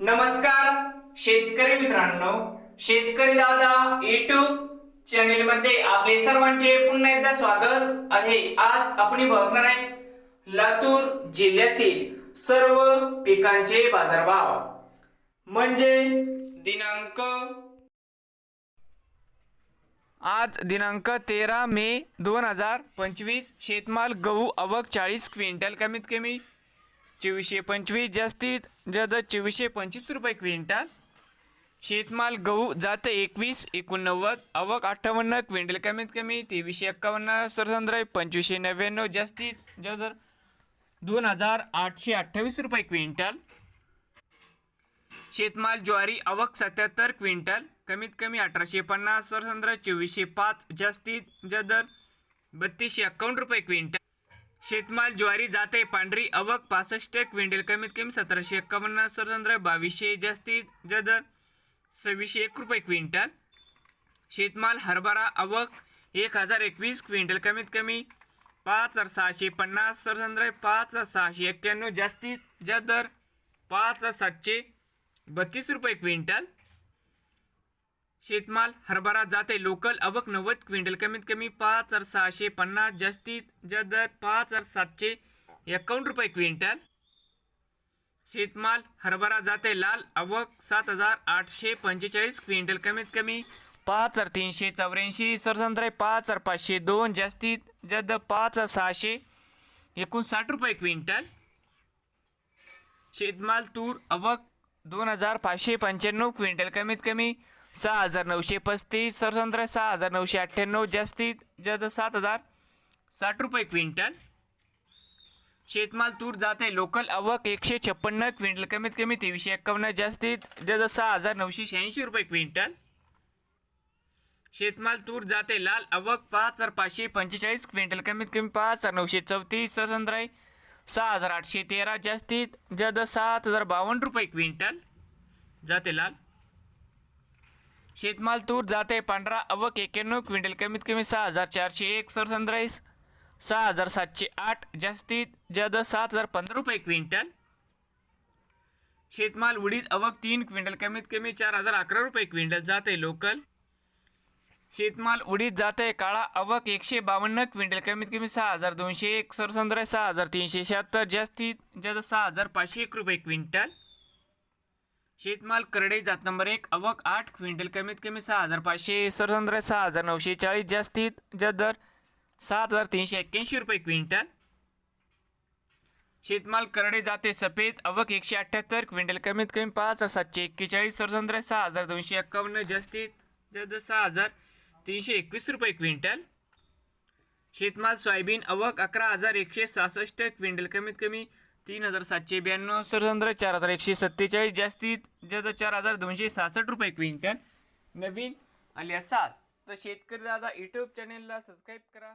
नमस्कार शेतकरी मित्रांनो. शेतकरी दादा युट्यूब चॅनेल मध्ये आपले सर्वांचे पुन्हा एकदा स्वागत आहे. आज आपण बघणार आहे लातूर जिल्ह्यातील सर्व पिकांचे बाजारभाव. म्हणजे दिनांक आज दिनांक तेरा मे दोन हजार पंचवीस. शेतमाल गहू अवक चाळीस क्विंटल कमीत कमी चोवीसशे पंचवीस जास्तीत जास्त चोवीसशे पंचवीस रुपये क्विंटल. शेतमाल गहू जात एकवीस एकोणनव्वद अवक अठ्ठावन्न क्विंटल कमीत कमी तेवीसशे एक्कावन्न सरसंद्राय पंचवीसशे नव्याण्णव जास्तीत जास्त दोन हजार आठशे अठ्ठावीस रुपये क्विंटल. शेतमाल ज्वारी अवक सत्याहत्तर क्विंटल कमीत कमी अठराशे पन्नास सरसंद्राय चोवीसशे पाच जास्तीत जास्त बत्तीसशे एक्कावन्न रुपये क्विंटल. शेतमाल ज्वारी जाते पांढरी अवक पासष्ट क्विंटल कमीत कमी सतराशे एक्कावन्न सरसंद्र बावीसशे जास्तीत जदर सव्वीसशे एक रुपये क्विंटल. शेतमाल हरभरा अवक एक हजार एकवीस क्विंटल कमीत कमी पाच हजार सहाशे पन्नास सरसंद्र पाच हजार सहाशे एक्क्याण्णव जास्तीत जास्त दर पाच हजार सातशे बत्तीस रुपये क्विंटल. शेतमाल हरभरा जाते. लोकल अवक नव्वद क्विंटल. कमीत कमी पाच हजार सहाशे पन्नास. जास्तीत जास्त दर पाच हजार सातशे एकावन्न रुपये क्विंटल. शेतमाल हरभरा जाते. लाल अवक सात हजार आठशे पंचेचाळीस क्विंटल. कमीत कमी पाच हजार तीनशे चौऱ्याऐंशी. सरसंद्रे पाच हजार पाचशे दोन. जास्तीत जद पाच हजार सहाशे एकोणसाठ रुपये क्विंटल. शेतमाल तूर अवक दोन हजार पाचशे पंच्याण्णव क्विंटल. कमीत कमी सहा हजार नऊशे पस्तीस सरसंद्र सहा हजार नऊशे अठ्ठ्याण्णव जास्तीत जास्त सात हजार साठ रुपये क्विंटल. शेतमाल तूर जाते लोकल आवक एकशे छप्पन्न क्विंटल कमीत कमी तेवीसशे एक्कावन्न जास्तीत जास्त सहा हजार नऊशे शहाऐंशी रुपये क्विंटल. शेतमाल तूर जाते लाल आवक पाच हजार पाचशे पंचेचाळीस क्विंटल कमीत कमी पाच हजार नऊशे चौतीस सरसंद्राई सहा हजार आठशे तेरा जास्तीत जास्त सात हजार बावन्न रुपये क्विंटल. जाते लाल. शेतमाल तूर जाते पांढरा अवक एक्क्याण्णव क्विंटल कमीत कमी सहा हजार चारशे एक सरसंद्राईस सहा हजार सातशे आठ जास्तीत जास्त सात हजार पंधरा रुपये क्विंटल. शेतमाल उडीद अवक तीन क्विंटल कमीत कमी चार हजार अकरा रुपये क्विंटल जाते लोकल. शेतमाल उडीद जाते काळा अवक एकशे बावन्न क्विंटल कमीत कमी सहा हजार दोनशे एक सरसंद्र सहा हजार तीनशे शहात्तर जास्तीत जास्त सहा हजार पाचशे एक रुपये क्विंटल. शेतमाल करडई जात नंबर एक अवक आठ, क्विंटल कमीत कमी सहा हज़ार पाचशे सरसंद्र सहा हज़ार नऊशे चाळीस, जास्तीत जास्त दर सात हज़ार तीनशे एक्क्याऐंशी रुपये क्विंटल. शेतमाल करडे जाते सफ़ेद अवक एकशे अठ्ठ्याहत्तर, क्विंटल कमीत कमी पाच हज़ार सातशे एक्केचाळीस सरसंद्र सहा हज़ार दोनशे एक्कावन्न, जास्तीत जास्त सहा हज़ार तीनशे एकवीस रुपये क्विंटल. शेतमाल सोयाबीन अवक अकरा हज़ार एकशे सहासष्ट, क्विंटल कमीत कमी तीन हजार सातशे ब्याण्णव सरसंद्र चार हजार एकशे सत्तेचाळीस जास्तीत जास्त चार हजार दोनशे सहासष्ट रुपये क्विंटल. नवीन आले असाल तर शेतकरी दादा यूट्यूब चॅनेलला सबस्क्राईब करा.